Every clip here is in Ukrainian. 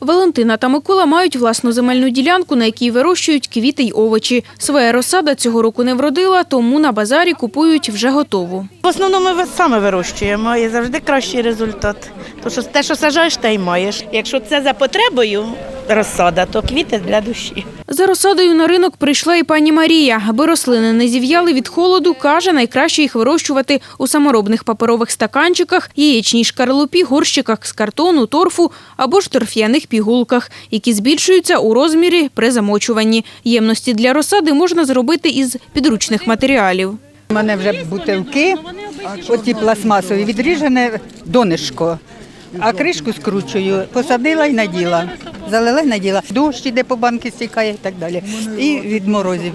Валентина та Микола мають власну земельну ділянку, на якій вирощують квіти й овочі. Своя розсада цього року не вродила, тому на базарі купують вже готову. В основному ми саме вирощуємо і завжди кращий результат. Тому що те, що сажаєш, те й маєш. Якщо це за потребою розсада, то квіти для душі. За розсадою на ринок прийшла і пані Марія. Аби рослини не зів'яли від холоду, каже, найкраще їх вирощувати у саморобних паперових стаканчиках, яєчній шкарлупі, горщиках з картону, торфу або ж торф'яних пігулках, які збільшуються у розмірі при замочуванні. Ємності для розсади можна зробити із підручних матеріалів. У мене вже бутилки, оті пластмасові, відріжене донишко, а кришку скручую, посадила і наділа. Залила і наділа. Дощ іде по банки стікає і так далі. І від морозів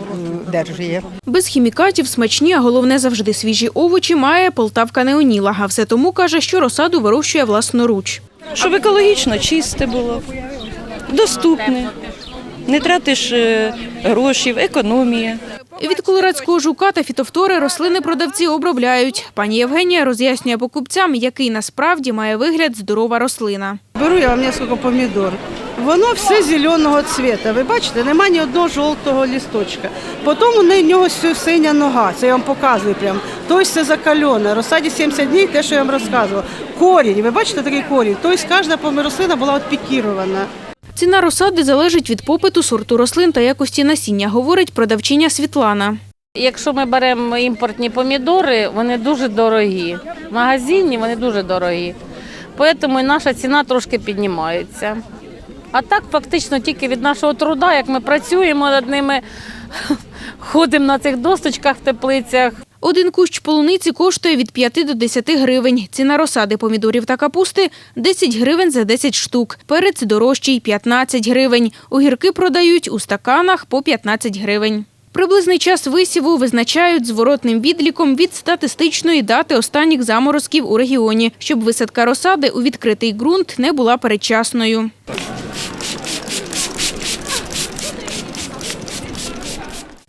е, держує. Без хімікатів, смачні, а головне завжди свіжі овочі має Полтавка Неоніла. А все тому каже, що розсаду вирощує власноруч. щоб екологічно чисте було, доступне, не тратиш е, грошей, економія. Від колорадського жука та фітофтори рослини продавці обробляють. Пані Євгенія роз'яснює покупцям, який насправді має вигляд здорова рослина. Беру я вам несколько помідор. Воно все зеленого цвіта. Ви бачите, немає ні одного жовтого лісточка. Потім у неї нього синя нога. Це я вам показую прям. Тобто це закальоне. Розсаді 70 днів, те, що я вам розказувала. Корінь, ви бачите такий корінь? Тобто кожна рослина була от пікірована. Ціна розсади залежить від попиту, сорту рослин та якості насіння, говорить продавчиня Світлана. Якщо ми беремо імпортні помідори, вони дуже дорогі. В магазині вони дуже дорогі. Тому наша ціна трошки піднімається. А так фактично тільки від нашого труда, як ми працюємо над ними, ходимо на цих досточках в теплицях. Один кущ полуниці коштує від 5 до 10 гривень. Ціна розсади помідорів та капусти – 10 гривень за 10 штук. Перець дорожчий – 15 гривень. Огірки продають у стаканах по 15 гривень. Приблизний час висіву визначають зворотним відліком від статистичної дати останніх заморозків у регіоні, щоб висадка розсади у відкритий ґрунт не була передчасною.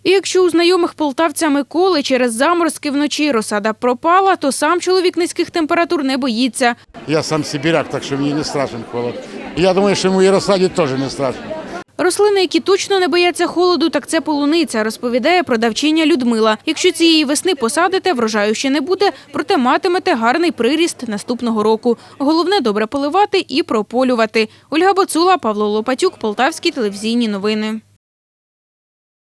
І якщо у знайомих полтавця Миколи через заморозки вночі розсада пропала, то сам чоловік низьких температур не боїться. Я сам сибиряк, так что мне не страшен холод. Я думаю, ему и рассаде тоже не страшно. Рослини, які точно не бояться холоду, так це полуниця, розповідає продавчиня Людмила. Якщо цієї весни посадите, врожаю ще не буде, проте матимете гарний приріст наступного року. Головне добре поливати і прополювати. Ольга Боцула, Павло Лопатюк, Полтавські телевізійні новини.